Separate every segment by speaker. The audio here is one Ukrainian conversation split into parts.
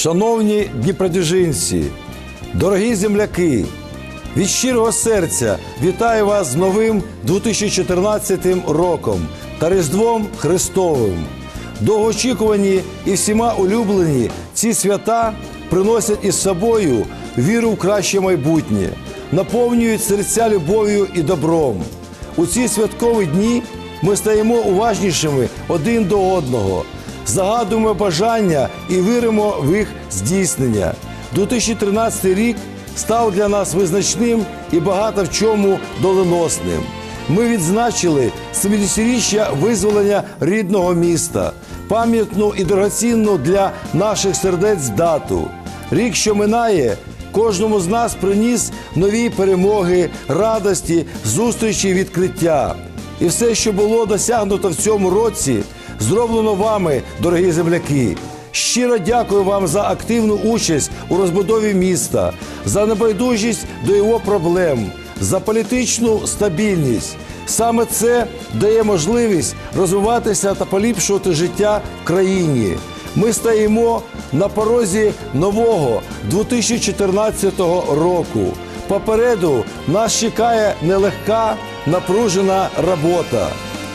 Speaker 1: Шановні дніпродзержинці, дорогі земляки, від щирого серця вітаю вас з новим 2014 роком та Різдвом Христовим. Довгоочікувані і всіма улюблені ці свята приносять із собою віру в краще майбутнє, наповнюють серця любов'ю і добром. У ці святкові дні ми стаємо уважнішими один до одного, загадуємо бажання і віримо в їх здійснення. 2013 рік став для нас визначним і багато в чому доленосним. Ми відзначили 70-річчя визволення рідного міста, пам'ятну і дорогоцінну для наших сердець дату. Рік, що минає, кожному з нас приніс нові перемоги, радості, зустрічі, відкриття. І все, що було досягнуто в цьому році, зроблено вами, дорогі земляки. Щиро дякую вам за активну участь у розбудові міста, за небайдужість до його проблем, за політичну стабільність. Саме це дає можливість розвиватися та поліпшувати життя в країні. Ми стоїмо на порозі нового 2014 року. Попереду нас чекає нелегка напружена робота.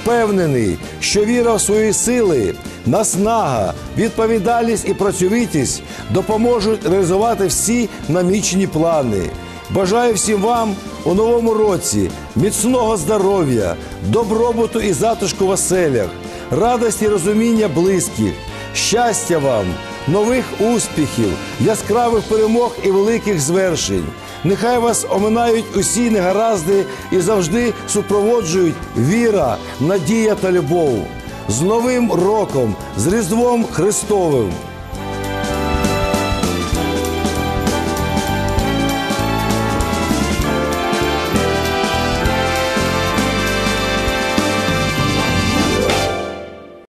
Speaker 1: Впевнений, що віра в свої сили, наснага, відповідальність і працьовитість допоможуть реалізувати всі намічені плани. Бажаю всім вам у новому році міцного здоров'я, добробуту і затишку в оселях, радості і розуміння близьких, щастя вам, нових успіхів, яскравих перемог і великих звершень. Нехай вас оминають усі негаразди і завжди супроводжують віра, надія та любов. З Новим роком, з Різдвом Христовим!